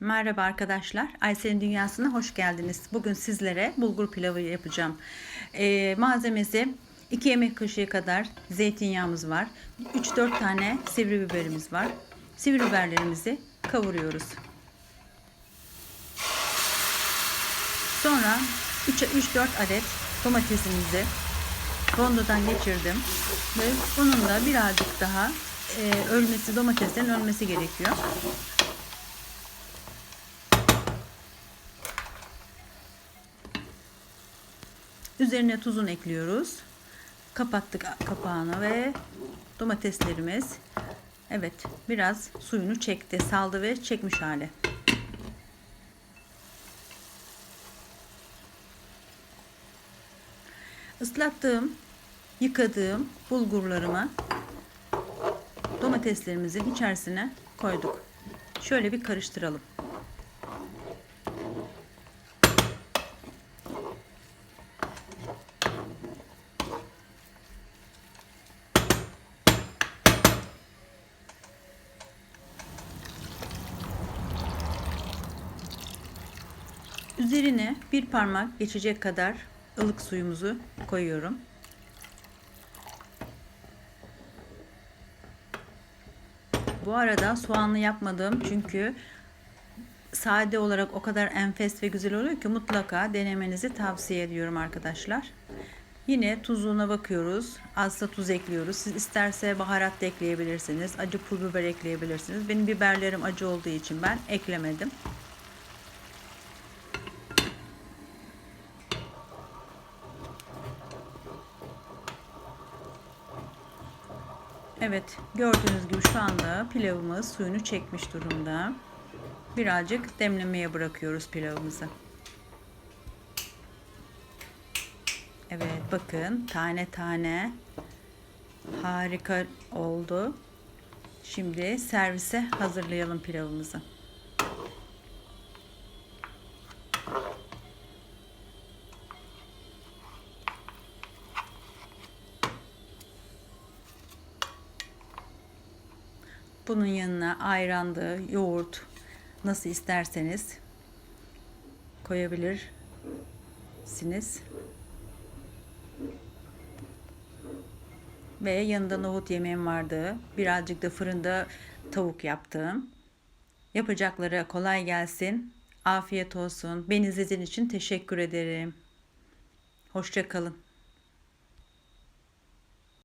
Merhaba arkadaşlar. Aysel'in dünyasına hoş geldiniz. Bugün sizlere bulgur pilavı yapacağım. Ee, malzemesi 2 yemek kaşığı kadar zeytinyağımız var. 3-4 tane sivri biberimiz var. Sivri biberlerimizi kavuruyoruz. Sonra 3-4 adet domatesimizi rondodan geçirdim. Ve bunun da birazcık daha e, ölmesi, domateslerin ölmesi gerekiyor. Üzerine tuzunu ekliyoruz. Kapattık kapağını ve domateslerimiz evet biraz suyunu çekti, saldı ve çekmiş hali. Islattığım, yıkadığım bulgurlarımı domateslerimizin içerisine koyduk. Şöyle bir karıştıralım. Üzerine bir parmak geçecek kadar ılık suyumuzu koyuyorum. Bu arada soğanlı yapmadım çünkü sade olarak o kadar enfes ve güzel oluyor ki mutlaka denemenizi tavsiye ediyorum arkadaşlar. Yine tuzuna bakıyoruz. Azsa tuz ekliyoruz. Siz isterse baharat da ekleyebilirsiniz. Acı pul biber ekleyebilirsiniz. Benim biberlerim acı olduğu için ben eklemedim. Evet gördüğünüz gibi şu anda pilavımız suyunu çekmiş durumda. Birazcık demlemeye bırakıyoruz pilavımızı. Evet bakın tane tane harika oldu. Şimdi servise hazırlayalım pilavımızı. Bunun yanına ayrandı, yoğurt nasıl isterseniz koyabilirsiniz. Ve yanında nohut yemeğim vardı. Birazcık da fırında tavuk yaptım. Yapacakları kolay gelsin. Afiyet olsun. Beni izlediğiniz için teşekkür ederim. Hoşçakalın.